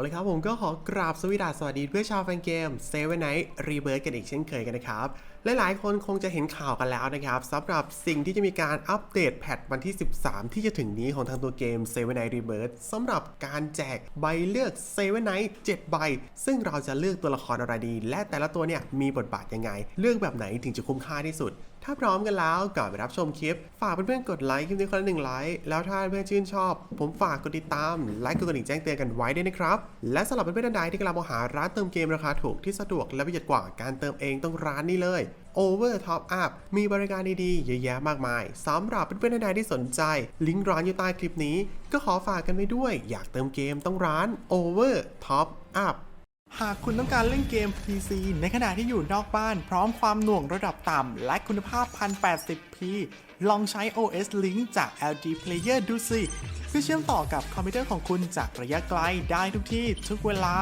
เลยครับผมก็ขอกราบสวีดัสวัสดีเพื่อชาวแฟนเกมเซเว่นไนท์รีเบิร์ดกันอีกเช่นเคยกันนะครับ หลายๆ คนคงจะเห็นข่าวกันแล้วนะครับสำหรับสิ่งที่จะมีการอัปเดตแพทวันที่ 13 ที่จะถึงนี้ของทางตัวเกม s 7 Night Rebirth สำหรับการแจกใบเลือก7 Night 7 ใบ ซึ่งเราจะเลือกตัวละครอะไรดี และแต่ละตัวเนี่ยมีบทบาทยังไง เลือกแบบไหนถึงจะคุ้มค่าที่สุด ถ้าพร้อมกันแล้วก่อนไปรับชมคลิป ฝากเพื่อนๆกดไลค์คลิปนี้คนละหนึ่งไลค์แล้วถ้าเพื่อนชื่นชอบ ผมฝากกดติดตามไลค์กดกระดิ่งแจ้งเตือนกันไว้ด้วยนะครับและสำหรับเพื่อนๆท่านใดที่กำลังมองหาร้านเติมเกมราคาถูกที่สะดวกและประหยัดกว่าการเติมเองต้องร้านนี้เลย Over Top Up มีบริการดีๆ เยอะแยะมากมายสำหรับเพื่อนๆท่านใดที่สนใจ ลิงก์ร้านอยู่ใต้คลิปนี้ ก็ขอฝากกันไว้ด้วย อยากเติมเกมต้องร้าน Over Top Up หากคุณต้องการเล่นเกม PC ในขณะที่อยู่นอกบ้าน พร้อมความหน่วงระดับต่ำ และคุณภาพ 1080p ลองใช้ OS Link จาก LG Player ดูสิเพื่อเชื่อมต่อกับคอมพิวเตอร์ของคุณจากระยะไกลได้ทุกที่ทุกเวลา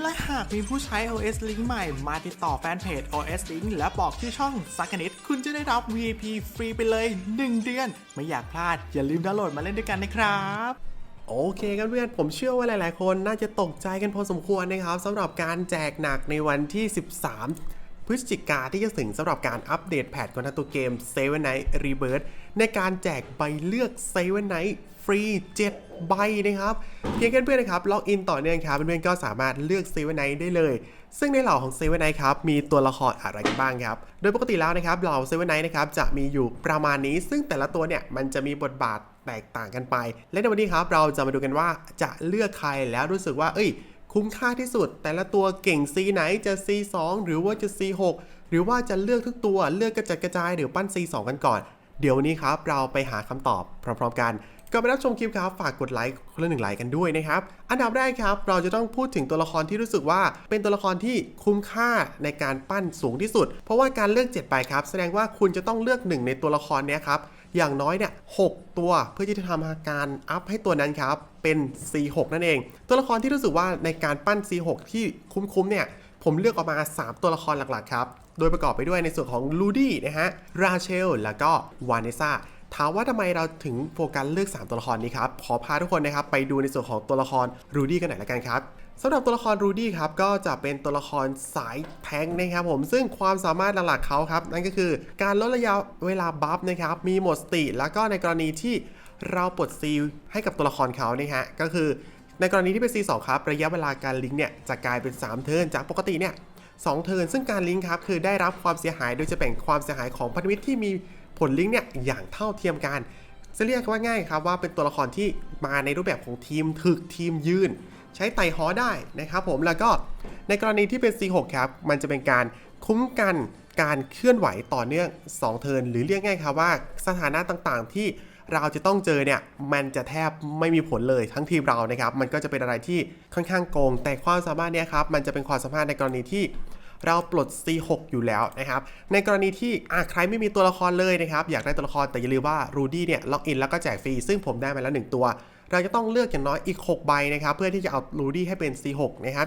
และหากมีผู้ใช้ OS Link ใหม่ มาติดต่อแฟนเพจ OS Link และบอกชื่อช่องสักนิด คุณจะได้รับ VIP ฟรีไปเลย 1 เดือน ไม่อยากพลาดอย่าลืมดาวน์โหลดมาเล่นด้วยกันนะครับ โอเคกันเพื่อนผมเชื่อว่าหลาย ๆ คนน่าจะตกใจกันพอสมควรนะครับสำหรับการแจกหนักในวันที่ 13 พฤศจิกาที่จะถึงสำหรับการอัปเดตแพทของทั้งตัวเกม7 Night Rebirth ในการแจกใบเลือก7 Night ฟรี 7 ใบนะครับ เพียงแค่เพื่อนนะครับล็อกอินต่อเนื่องครับเพื่อนๆก็สามารถเลือก7 Night ได้เลย ซึ่งในเหล่าของ7 Night ครับมีตัวละครอะไรกันบ้างครับ โดยปกติแล้วนะครับเหล่า7 Night นะครับจะมีอยู่ประมาณนี้ ซึ่งแต่ละตัวเนี่ยมันจะมีบทบาท แตกต่างกันไป และในวันนี้ครับเราจะมาดูกันว่าจะเลือกใครแล้วรู้สึกว่า เอ้ย คุ้มค่าที่สุด แต่ละตัวเก่ง C ไหนจะ C2 หรือว่าจะ C6 หรือว่าจะเลือกทุกตัวเลือกกระจัดกระจายหรือปั้น C2 กันก่อน เดี๋ยววันนี้ครับเราไปหาคำตอบพร้อมๆกัน ก่อนไปรับชมคลิปครับฝากกดไลค์คนละหนึ่งไลค์กันด้วยนะครับ อันดับแรกครับ เราจะต้องพูดถึงตัวละครที่รู้สึกว่า เป็นตัวละครที่คุ้มค่าในการปั้นสูงที่สุด เพราะว่าการเลือก7ใบครับ แสดงว่าคุณจะต้องเลือกหนึ่งในตัวละครเนี้ยครับอย่างน้อยเนี่ยหกตัวเพื่อที่จะทำการอัพให้ตัวนั้นครับ เป็น C6 นั่นเอง ตัวละครที่รู้สึกว่าในการปั้น C6 ที่คุ้มๆเนี่ยผมเลือกออกมา 3 ตัวละครหลักๆครับ โดยประกอบไปด้วยในส่วนของลูดี้นะฮะ ราเชล แล้วก็วานเนซ่า ถามว่าทำไมเราถึงโฟกัสเลือก 3 ตัวละครนี้ครับ ขอพาทุกคนนะครับไปดูในส่วนของตัวละครรูดี้กันหน่อยละกันครับสำหรับตัวละครรูดี้ครับก็จะเป็นตัวละครสายแทงนะครับผมซึ่งความสามารถหลักๆเขาครับ นั่นก็คือการลดระยะเวลาบัฟนะครับมีหมดสติ แล้วก็ในกรณีที่เราปลดซีลให้กับตัวละครเขานะฮะก็คือในกรณีที่เป็น C2 ครับ ระยะเวลาการลิงก์เนี่ยจะกลายเป็น 3 เทิร์นจากปกติเนี่ย2เทิร์นซึ่งการลิงก์ครับคือได้รับความเสียหายโดยจะแบ่งความเสียหายของพันธมิตรที่มี ผลลิงก์เนี่ยอย่างเท่าเทียมกันจะเรียกว่าง่ายครับว่าเป็นตัวละครที่มาในรูปแบบของทีมถึกทีมยืน ใช้ไต่ฮอได้นะครับผมแล้วก็ในกรณีที่เป็น C6 ครับมันจะเป็นการคุ้มกันการเคลื่อนไหวต่อเนื่อง 2 เทินหรือเรียกง่ายครับว่าสถานะต่างๆ ที่เราจะต้องเจอเนี่ยมันจะแทบไม่มีผลเลยทั้งทีมเรานะครับมันก็จะเป็นอะไรที่ค่อนข้างโกง แต่ความสามารถเนี่ยครับมันจะเป็นความสามารถในกรณีที่ เราปลด C6 อยู่แล้วนะครับ ในกรณีที่ใครไม่มีตัวละครเลยนะครับ อยากได้ตัวละครแต่อย่าลืมว่ารูดี้เนี่ยล็อกอินแล้วก็แจกฟรี ซึ่งผมได้มาแล้ว 1 ตัว เราจะต้องเลือกอย่างน้อยอีก 6 ใบนะครับ เพื่อที่จะเอารูดี้ให้เป็น C6 นะครับ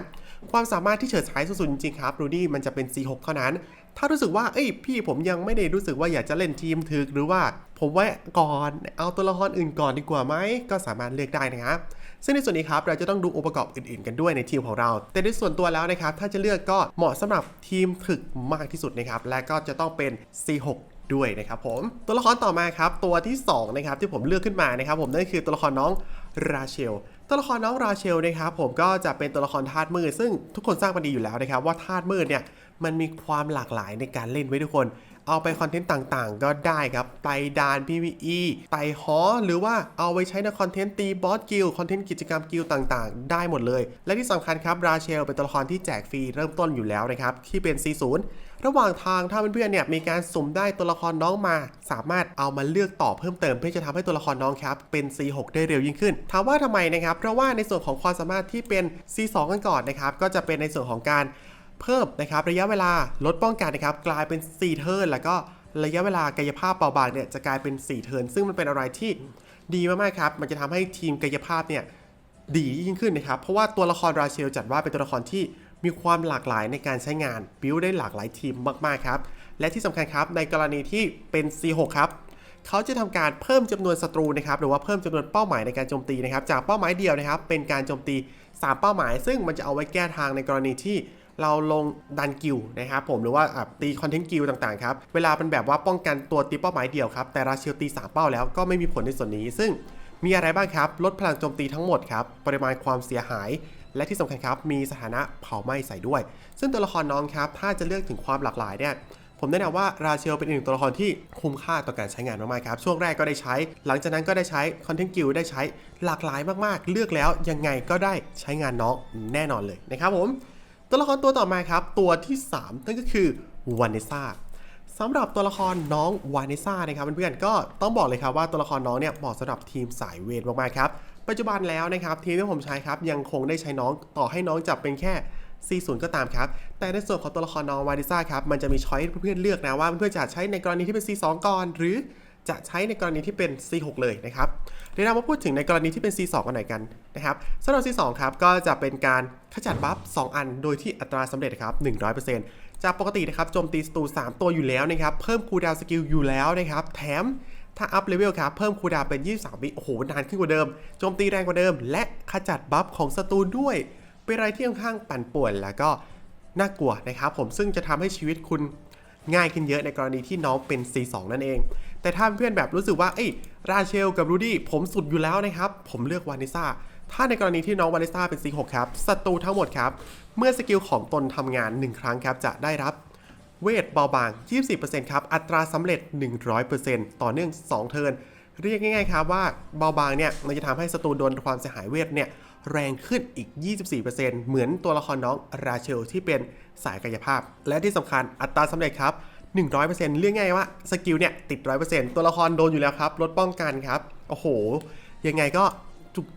ความสามารถที่เฉิดฉายสุดๆจริงๆครับรูดี้มันจะเป็น C6 เท่านั้น ถ้ารู้สึกว่าเอ้ยพี่ผมยังไม่ได้รู้สึกว่าอยากจะเล่นทีมถึกหรือว่าผมไว้ก่อนเอาตัวละครอื่นก่อนดีกว่าไหมก็สามารถเลือกได้นะครับ ซึ่งในส่วนนี้ครับเราจะต้องดูองค์ประกอบอื่นๆ กันด้วยในทีมของเรา แต่ในส่วนตัวแล้วนะครับถ้าจะเลือกก็เหมาะสำหรับทีมถึกมากที่สุดนะครับและก็จะต้องเป็น C6 ด้วยนะครับผมตัวละครต่อมาครับตัวที่2นะครับที่ผมเลือกขึ้นมานะครับผมนั่นคือตัวละครน้องราเชล ตัวละครน้องราเชลนะครับผมก็จะเป็นตัวละครธาตุมืดซึ่งทุกคนทราบกันดีอยู่แล้วนะครับว่าธาตุมืดเนี่ยมันมีความหลากหลายในการเล่นไว้ทุกคน เอาไปคอนเทนต์ต่างๆ ก็ได้ครับ ไปดาน PVE ไต่ฮอหรือว่าเอาไว้ใช้ในคอนเทนต์ตีบอสกิลคอนเทนต์กิจกรรมกิลต่างๆ ได้หมดเลย และที่สำคัญครับราเชลเป็นตัวละครที่แจกฟรีเริ่มต้นอยู่แล้วนะครับ ที่เป็น C0 ระหว่างทางถ้าเพื่อนๆเนี่ยมีการสุ่มได้ตัวละครน้องมา สามารถเอามาเลือกต่อเพิ่มเติม เพื่อจะทำให้ตัวละครน้องครับเป็น C6 ได้เร็วยิ่งขึ้น ถามว่าทำไมนะครับเพราะว่าในส่วนของความสามารถที่เป็น C2 กันก่อนนะครับก็จะเป็นในส่วนของการ เพิ่มนะครับระยะเวลาลดป้องกันนะครับกลายเป็น 4 เทิร์นแล้วก็ระยะเวลากายภาพเบาบางเนี่ยจะกลายเป็น 4 เทิร์นซึ่งมันเป็นอะไรที่ดีมากๆครับ มันจะทำให้ทีมกายภาพเนี่ยดียิ่งขึ้นนะครับ เพราะว่าตัวละครราเชลจัดว่าเป็นตัวละครที่มีความหลากหลายในการใช้งานบิวได้หลากหลายทีมมากๆครับ และที่สำคัญครับในกรณีที่เป็น C6 ครับเขาจะทำการเพิ่มจำนวนศัตรูนะครับหรือว่าเพิ่มจำนวนเป้าหมายในการโจมตีนะครับจากเป้าหมายเดียวนะครับเป็นการโจมตี 3 เป้าหมาย ซึ่งมันจะเอาไว้แก้ทางในกรณีที่ เราลงดันกิลนะครับผมหรือว่าตีคอนเทนต์กิลต่างๆครับ เวลาเป็นแบบว่าป้องกันตัวตีเป้าหมายเดียวครับ แต่ราเชลตี 3 เป้าแล้วก็ไม่มีผลในส่วนนี้ ซึ่งมีอะไรบ้างครับ ลดพลังโจมตีทั้งหมดครับ ปริมาณความเสียหาย และที่สำคัญครับ มีสถานะเผาไหม้ใส่ด้วย ซึ่งตัวละครน้องครับ ถ้าจะเลือกถึงความหลากหลายเนี่ยผมแนะนำว่าราเชลเป็นอีกหนึ่งตัวละครที่คุ้มค่าต่อการใช้งานมากๆครับ ช่วงแรกก็ได้ใช้ หลังจากนั้นก็ได้ใช้คอนเทนต์กิลได้ใช้หลากหลายมากๆ เลือกแล้วยังไงก็ได้ใช้งานน้องแน่นอนเลยนะครับผม ตัวละครตัวต่อมาครับตัวที่ 3 นั่นก็คือวานเนซ่าสำหรับตัวละครน้องวานเนซ่านะครับเพื่อนๆก็ต้องบอกเลยครับว่าตัวละครน้องเนี่ยเหมาะสำหรับทีมสายเวทมากๆครับปัจจุบันแล้วนะครับทีมที่ผมใช้ครับยังคงได้ใช้น้องต่อให้น้องจับเป็นแค่ 40 ก็ตามครับ แต่ในส่วนของตัวละครน้องวานิซ่าครับมันจะมีช้อยให้เพื่อนๆเลือกนะว่าเพื่อนๆจะใช้ในกรณีที่เป็น C2 ก่อนหรือ จะใช้ในกรณีที่เป็น C6 เลยนะครับเดี๋ยวเรามาพูดถึงในกรณีที่เป็น C2 กันหน่อยกันนะครับสำหรับ C2 ครับก็จะเป็นการขจัดบัฟ 2 อันโดยที่อัตราสำเร็จครับ 100%จากปกตินะครับโจมตีศัตรู3 ตัวอยู่แล้วนะครับ เพิ่มคูลดาวสกิลอยู่แล้วนะครับ แถมถ้าอัพเลเวลครับ เพิ่มคูลดาวเป็น 23 วิโอ้โห นานขึ้นกว่าเดิม โจมตีแรงกว่าเดิม และขจัดบัฟของศัตรูด้วย เป็นอะไรที่ค่อนข้างปั่นป่วนแล้วก็น่ากลัวนะครับผมซึ่งจะทำให้ชีวิตคุณ ง่ายขึ้นเยอะในกรณีที่น้องเป็น C2 นั่นเอง แต่ถ้าเพื่อนแบบรู้สึกว่าเอ้ยราเชลกับรูดี้ผมสุดอยู่แล้วนะครับ ผมเลือกวานิซ่าถ้าในกรณีที่น้องวานิซ่าเป็น C6 ครับศัตรูทั้งหมดครับ เมื่อสกิลของตนทำงาน 1 ครั้งครับจะได้รับเวทเบาบาง 24%ครับ อัตราสำเร็จ 100%ต่อเนื่อง 2 เทิร์น เรียกง่ายๆครับว่าเบาบางเนี่ย มันจะทำให้ศัตรูโดนความเสียหายเวทเนี่ย แรงขึ้นอีก 24%เหมือนตัวละครน้องราเชลที่เป็นสายกายภาพ และที่สำคัญอัตราสำเร็จครับ 100%เรียกง่ายว่าสกิลเนี่ยติด 100%ตัวละครโดนอยู่แล้วครับลดป้องกันครับ โอ้โห ยังไงก็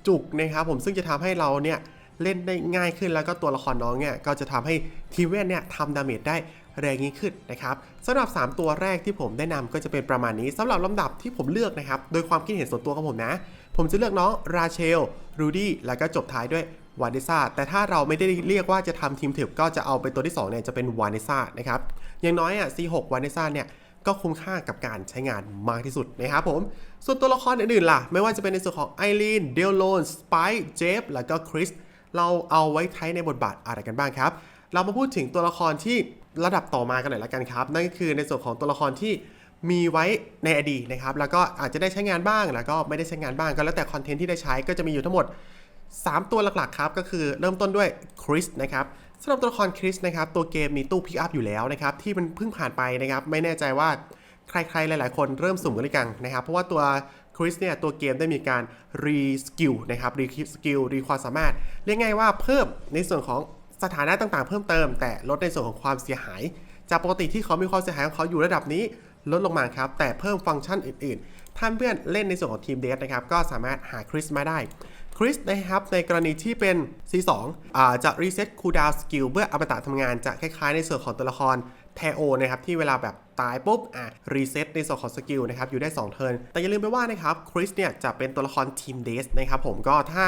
จุกๆนะครับผมซึ่งจะทำให้เราเนี่ยเล่นได้ง่ายขึ้นแล้วก็ตัวละครน้องเนี่ยก็จะทำให้ทีเวทเนี่ยทำดาเมจได้แรงยิ่งขึ้นนะครับสำหรับ 3 ตัวแรกที่ผมแนะนำก็จะเป็นประมาณนี้สำหรับลำดับที่ผมเลือกนะครับ โดยความคิดเห็นส่วนตัวของผมนะ ผมจะเลือกน้องราเชล รูดี้ แล้วก็จบท้ายด้วยวานเดซ่า แต่ถ้าเราไม่ได้เรียกว่าจะทำทีมถึบก็จะเอาเป็นตัวที่2เนี่ยจะเป็นวานเดซ่านะครับ อย่างน้อยอะ C6 วานเดซ่าเนี่ยก็คุ้มค่ากับการใช้งานมากที่สุดนะครับผม ส่วนตัวละครอื่นๆล่ะ ไม่ว่าจะเป็นในส่วนของไอรีน เดลโลน สไปเจฟ แล้วก็คริส เราเอาไว้ใช้ในบทบาทอะไรกันบ้างครับ เรามาพูดถึงตัวละครที่ระดับต่อมากันหน่อยละกันครับ นั่นก็คือในส่วนของตัวละครที่ มีไว้ในอดีตนะครับ แล้วก็อาจจะได้ใช้งานบ้าง แล้วก็ไม่ได้ใช้งานบ้าง ก็แล้วแต่คอนเทนต์ที่ได้ใช้ก็จะมีอยู่ทั้งหมด 3 ตัวหลักๆครับ ก็คือเริ่มต้นด้วยคริสนะครับสำหรับตัวละครคริสนะครับ ตัวเกมมีตู้พิกอัพอยู่แล้วนะครับ ที่มันเพิ่งผ่านไปนะครับ ไม่แน่ใจว่าใครๆ หลายๆ คนเริ่มสุ่มกันหรือยังนะครับ เพราะว่าตัวคริสเนี่ยตัวเกมได้มีการรีสกิลนะครับ รีสกิล รีความสามารถ เรียกง่ายว่าเพิ่มในส่วนของสถานะต่างๆ เพิ่มเติม แต่ลดในส่วนของความเสียหาย จากปกติที่เขามีความเสียหายของเขาอยู่ระดับนี้ ลดลงมาครับ แต่เพิ่มฟังก์ชันอื่นๆท่านเพื่อนเล่นในส่วนของทีมเดสนะครับ ก็สามารถหาคริสมาได้คริสนะครับในกรณีที่เป็น C2 อ่าจะรีเซ็ตคูลดาวสกิลเมื่ออมตะทำงานจะคล้ายๆ ในส่วนของตัวละครแทโอนะครับที่เวลาแบบตายปุ๊บอะรีเซ็ตในส่วนของสกิลนะครับอยู่ได้ 2 เทิร์นแต่อย่าลืมไปว่านะครับคริสเนี่ยจะเป็นตัวละครทีมเดสนะครับผมก็ถ้า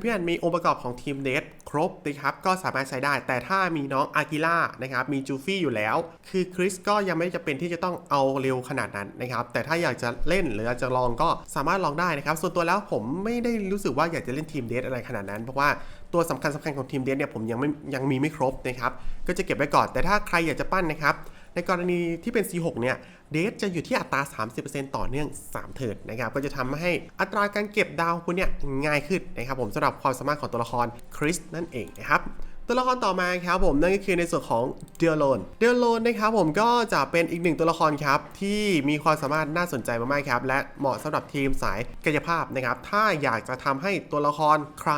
เพื่อนๆมีองค์ประกอบของทีมเดสครบนะครับก็สามารถใช้ได้ แต่ถ้ามีน้องอากิล่านะครับมีจูฟี่อยู่แล้ว คือคริสก็ยังไม่จำเป็นที่จะต้องเอาเร็วขนาดนั้นนะครับแต่ถ้าอยากจะเล่นหรืออยากจะลองก็สามารถลองได้นะครับส่วนตัวแล้วผมไม่ได้รู้สึกว่าอยากจะเล่นทีมเดสอะไรขนาดนั้น เพราะว่าตัวสำคัญสำคัญของทีมเดสเนี่ยผมยังไม่ยังมีไม่ครบนะครับก็จะเก็บไว้ก่อน แต่ถ้าใครอยากจะปั้นนะครับในกรณีที่เป็น C6 เนี่ย เดทจะอยู่ที่อัตรา 30%ต่อเนื่อง 3 เทิร์นนะครับ ก็จะทำให้อัตราการเก็บดาวคุณเนี่ยง่ายขึ้นนะครับผมสำหรับความสามารถของตัวละครคริสนั่นเองนะครับตัวละครต่อมาครับผมนั่นก็คือในส่วนของเดลโลนเดลโลนนะครับผมก็จะเป็นอีกหนึ่งตัวละครครับที่มีความสามารถน่าสนใจมากๆครับและเหมาะสำหรับทีมสายกายภาพนะครับถ้าอยากจะทำให้ตัวละครใคร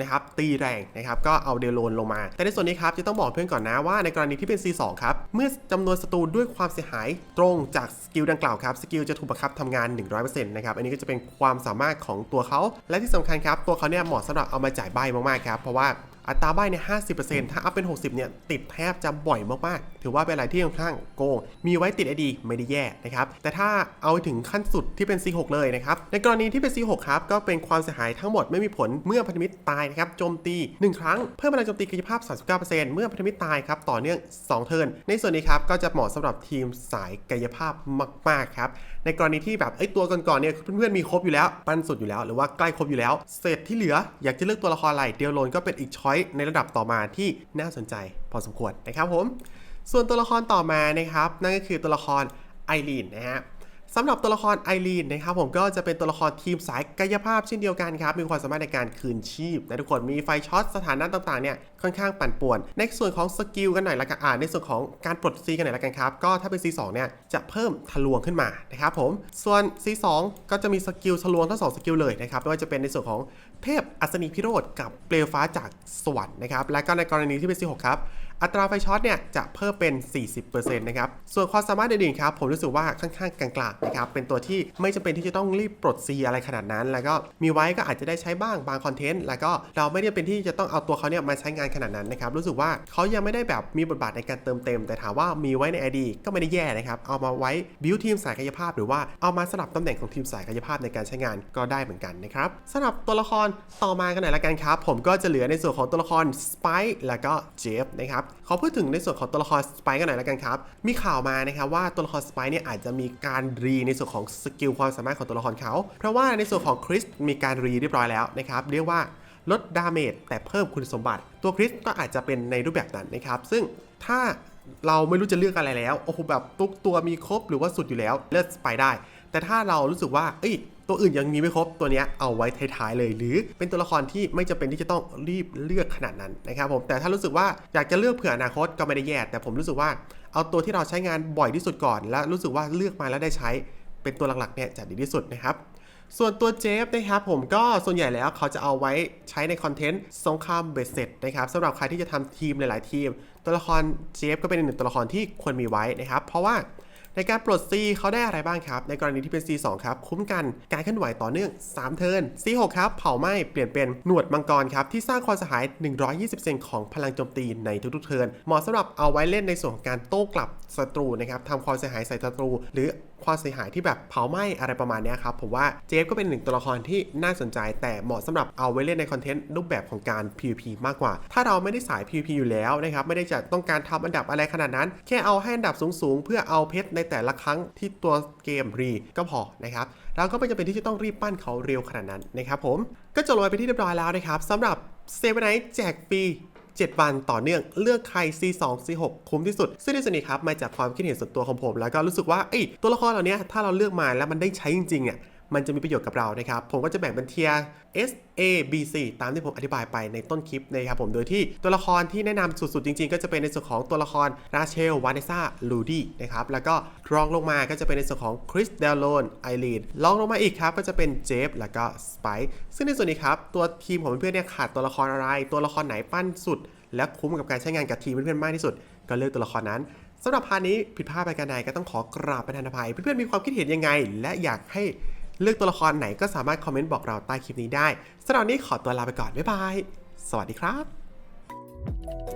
นะครับตีแรงนะครับก็เอาเดลโลนลงมา แต่ในส่วนนี้ครับจะต้องบอกเพื่อนก่อนนะว่าในกรณีที่เป็น C2 ครับเมื่อจำนวนศัตรูด้วยความเสียหายตรงจากสกิลดังกล่าวครับสกิลจะถูกบังคับทำงาน 100%นะครับอันนี้ก็จะเป็นความสามารถของตัวเขา และที่สำคัญครับตัวเขาเนี่ยเหมาะสำหรับเอามาจ่ายใบมากๆครับเพราะว่า อัตราใบเนี่ย50%ถ้าอัพเป็น 60เนี่ยติดแทบจะบ่อยมากๆ ถือว่าเป็นอะไรที่ค่อนข้างโกง มีไว้ติด ID ไม่ได้แย่นะครับ แต่ถ้าเอาถึงขั้นสุดที่เป็น C6 เลยนะครับ ในกรณีที่เป็น C6 ครับ ก็เป็นความเสียหายทั้งหมดไม่มีผลเมื่อพันธมิตรตายนะครับโจมตี 1 ครั้งเพิ่มพลังโจมตีกายภาพ 39%เมื่อพันธมิตรตายครับต่อเนื่อง 2 เทิร์นในส่วนนี้ครับก็จะเหมาะสำหรับทีมสายกายภาพมากๆครับในกรณีที่แบบเอ้ตัวก่อนๆเนี่ยเพื่อนๆมีครบอยู่แล้ว ปั้นสุดอยู่แล้ว หรือว่าใกล้ครบอยู่แล้วเศษที่เหลืออยากจะเลือกตัวละครอะไรเดียวโลนก็เป็นอีกช้อยในระดับต่อมาที่น่าสนใจพอสมควรนะครับผม ส่วนตัวละครต่อมานะครับนั่นก็คือตัวละครไอรีนนะฮะสำหรับตัวละครไอรีนนะครับผมก็จะเป็นตัวละครทีมสายกายภาพเช่นเดียวกันครับ มีความสามารถในการคืนชีพนะทุกคนมีไฟช็อตสถานะต่างๆเนี่ยค่อนข้างปั่นป่วน ในส่วนของสกิลกันหน่อยละกันอ่าในส่วนของการปลดซีกันหน่อยละกันครับ ก็ถ้าเป็น C2 เนี่ยจะเพิ่มทะลวงขึ้นมานะครับผมส่วน C2 ก็จะมีสกิลทะลวงทั้งสองสกิลเลยนะครับไม่ว่าจะเป็นในส่วนของ เทพอัศนีพิโรธกับเปลวฟ้าจากสวรรค์นะครับ และก็ในกรณีที่เป็น C6 ครับ อัตราไฟช็อตเนี่ยจะเพิ่มเป็น 40%นะครับส่วนความสามารถอื่นๆครับผมรู้สึกว่าค่อนข้างกลางๆนะครับเป็นตัวที่ไม่จำเป็นที่จะต้องรีบปลดซีอะไรขนาดนั้น แล้วก็มีไว้ก็อาจจะได้ใช้บ้างบางคอนเทนต์แล้วก็เราไม่ได้เป็นที่จะต้องเอาตัวเขาเนี่ยมาใช้งานขนาดนั้นนะครับรู้สึกว่าเขายังไม่ได้แบบมีบทบาทในการเติมเต็ม แต่ถามว่ามีไว้ใน ID ก็ไม่ได้แย่นะครับเอามาไว้บิวทีมสายกายภาพ หรือว่าเอามาสลับตำแหน่งของทีมสายกายภาพในการใช้งานก็ได้เหมือนกันนะครับสำหรับตัวละครต่อมากันหน่อยละกันครับผมก็จะเหลือในส่วนของตัวละครสไปแล้วก็เจฟนะครับขอพูดถึงในส่วนของตัวละครสไปกันหน่อยละกันครับ มีข่าวมานะครับว่าตัวละครสไปเนี่ยอาจจะมีการรีในส่วนของสกิลความสามารถของตัวละครเขา เพราะว่าในส่วนของคริสมีการรีเรียบร้อยแล้วนะครับ เรียกว่าลดดาเมจแต่เพิ่มคุณสมบัติ ตัวคริสก็อาจจะเป็นในรูปแบบนั้นนะครับ ซึ่งถ้าเราไม่รู้จะเลือกอะไรแล้ว โอ้โหแบบทุกตัวมีครบหรือว่าสุดอยู่แล้วเลือกสไปได้ แต่ถ้าเรารู้สึกว่า เอ้ย ตัวอื่นยังมีไม่ครบตัวนี้เอาไว้ท้ายๆเลย หรือเป็นตัวละครที่ไม่จำเป็นที่จะต้องรีบเลือกขนาดนั้นนะครับผมแต่ถ้ารู้สึกว่าอยากจะเลือกเผื่ออนาคตก็ไม่ได้แย่แต่ผมรู้สึกว่าเอาตัวที่เราใช้งานบ่อยที่สุดก่อน และรู้สึกว่าเลือกมาแล้วได้ใช้เป็นตัวหลักๆเนี่ยจะดีที่สุดนะครับส่วนตัวเจฟนะครับผมก็ส่วนใหญ่แล้วเขาจะเอาไว้ใช้ในคอนเทนต์สงครามเบสเซ็ตนะครับสำหรับใครที่จะทำทีมหลาย ๆ ทีม ตัวละครเจฟก็เป็นอีกหนึ่งตัวละครที่ควรมีไว้นะครับ เพราะว่า ในการปลด C เขาได้อะไรบ้างครับ ในกรณีที่เป็น C2 ครับ คุ้มกันการเคลื่อนไหวต่อเนื่อง 3 เทิร์น C6 ครับเผาไหม้เปลี่ยนเป็นหนวดมังกรครับ ที่สร้างความเสียหาย 120%ของพลังโจมตีในทุกๆเทิร์นเหมาะสำหรับเอาไว้เล่นในส่วนของการโต้กลับศัตรูนะครับทำความเสียหายใส่ศัตรู หรือ ความเสียหายที่แบบเผาไหม้อะไรประมาณนี้ครับผมว่าเจฟก็เป็นหนึ่งตัวละครที่น่าสนใจแต่เหมาะสำหรับเอาไว้เล่นในคอนเทนต์รูปแบบของการ PVP มากกว่า ถ้าเราไม่ได้สาย PVP อยู่แล้วนะครับไม่ได้จะต้องการทำอันดับอะไรขนาดนั้น แค่เอาให้อันดับสูงๆ เพื่อเอาเพชรในแต่ละครั้งที่ตัวเกมรีก็พอนะครับเราก็ไม่จำเป็นที่จะต้องรีบปั้นเขาเร็วขนาดนั้นนะครับผมก็จบลงไปเป็นที่เรียบร้อยแล้วนะครับสำหรับเซเว่นไนท์แจกฟรี 7 วันต่อเนื่องเลือกใคร C2 C6 คุ้มที่สุด ซึ่งในส่วนนี้ครับมาจากความคิดเห็นส่วนตัวของผม แล้วก็รู้สึกว่าไอ้ตัวละครเหล่านี้ถ้าเราเลือกมาแล้วมันได้ใช้จริงๆเนี่ย มันจะมีประโยชน์กับเรานะครับ ผมก็จะแบ่งเป็นเทียร์ S A B C ตามที่ผมอธิบายไปในต้นคลิปนะครับผมโดยที่ตัวละครที่แนะนำสุดๆ จริงๆ ก็จะเป็นในส่วนของตัวละครราเชลวานิซ่าลูดี้นะครับแล้วก็รองลงมาก็จะเป็นในส่วนของคริสเดลโลนไอรีนรองลงมาอีกครับก็จะเป็นเจฟแล้วก็สไปซึ่งในส่วนนี้ครับตัวทีมของเพื่อนๆเนี่ยขาดตัวละครอะไร ตัวละครไหนปั้นสุด และคุ้มกับการใช้งานกับทีมเพื่อนๆมากที่สุด ก็เลือกตัวละครนั้นสำหรับพาร์ทนี้ผิดพลาดไปกันใดก็ต้องขอกราบประธานอภัย เพื่อนๆมีความคิดเห็นยังไง และอยากให้ เลือกตัวละครไหนก็สามารถคอมเมนต์บอกเราใต้คลิปนี้ได้สำหรับนนี้ขอตัวลาไปก่อนบ๊ายบาย สวัสดีครับ